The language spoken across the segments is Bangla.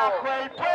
yao.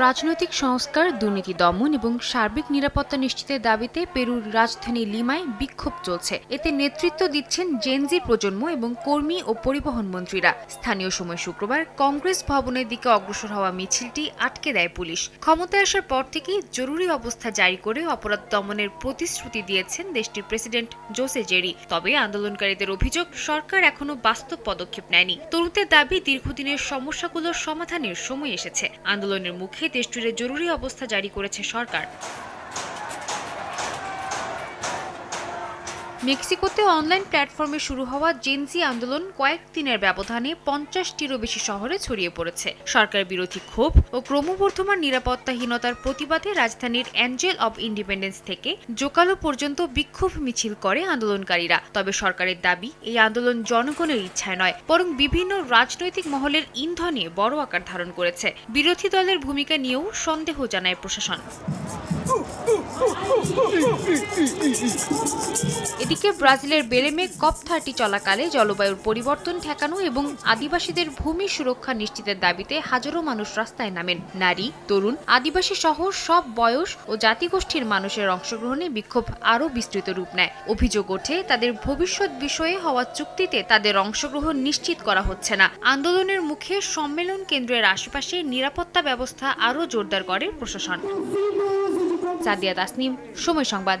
রাজনৈতিক সংস্কার, দুর্নীতি দমন এবং সার্বিক নিরাপত্তা নিশ্চিতের দাবিতে পেরুর রাজধানী লিমায় বিক্ষোভ চলছে। এতে নেতৃত্ব দিচ্ছেন জেনজি প্রজন্ম এবং কর্মী ও পরিবহন মন্ত্রীরা। স্থানীয় সময় শুক্রবার কংগ্রেস ভবনের দিকে অগ্রসর হওয়া মিছিলটি আটকে দেয় পুলিশ। ক্ষমতায় আসার পর থেকেই জরুরি অবস্থা জারি করে অপরাধ দমনের প্রতিশ্রুতি দিয়েছেন দেশটির প্রেসিডেন্ট জোসে জেরি। তবে আন্দোলনকারীদের অভিযোগ, সরকার এখনও বাস্তব পদক্ষেপ নেয়নি। তরুণদের দাবি, দীর্ঘদিনের সমস্যাগুলোর সমাধানের সময় এসেছে। আন্দোলনের মুখে দেশজুড়ে জরুরি অবস্থা জারি করেছে সরকার। মেক্সিকোতে অনলাইন প্ল্যাটফর্মে শুরু হওয়া জেনজি আন্দোলন কয়েকদিনের ব্যবধানে পঞ্চাশটিরও বেশি শহরে ছড়িয়ে পড়েছে। সরকার বিরোধী ক্ষোভ ও ক্রমবর্ধমান নিরাপত্তাহীনতার প্রতিবাদে রাজধানীর অ্যাঞ্জেল অব ইন্ডিপেন্ডেন্স থেকে জোকালো পর্যন্ত বিক্ষোভ মিছিল করে আন্দোলনকারীরা। তবে সরকারের দাবি এই আন্দোলন জনগণের ইচ্ছায় নয় বরং বিভিন্ন রাজনৈতিক মহলের ইন্ধনে বড় আকার ধারণ করেছে। বিরোধী দলের ভূমিকা নিয়েও সন্দেহ জানায় প্রশাসন। এদিকে ব্রাজিলের বেলেমে কপ থার্টি চলাকালে জলবায়ুর পরিবর্তন ঠেকানো এবং আদিবাসীদের ভূমি সুরক্ষা নিশ্চিতের দাবিতে হাজারো মানুষ রাস্তায় নামেন। নারী, তরুণ, আদিবাসী সহ সব বয়স ও জাতিগোষ্ঠীর মানুষের অংশগ্রহণে বিক্ষোভ আরও বিস্তৃত রূপ নেয়। অভিযোগ ওঠে, তাদের ভবিষ্যৎ বিষয়ে হওয়া চুক্তিতে তাদের অংশগ্রহণ নিশ্চিত করা হচ্ছে না। আন্দোলনের মুখে সম্মেলন কেন্দ্রের আশেপাশে নিরাপত্তা ব্যবস্থা আরও জোরদার করে প্রশাসন। সাদিয়া তাসনিম, সময় সংবাদ।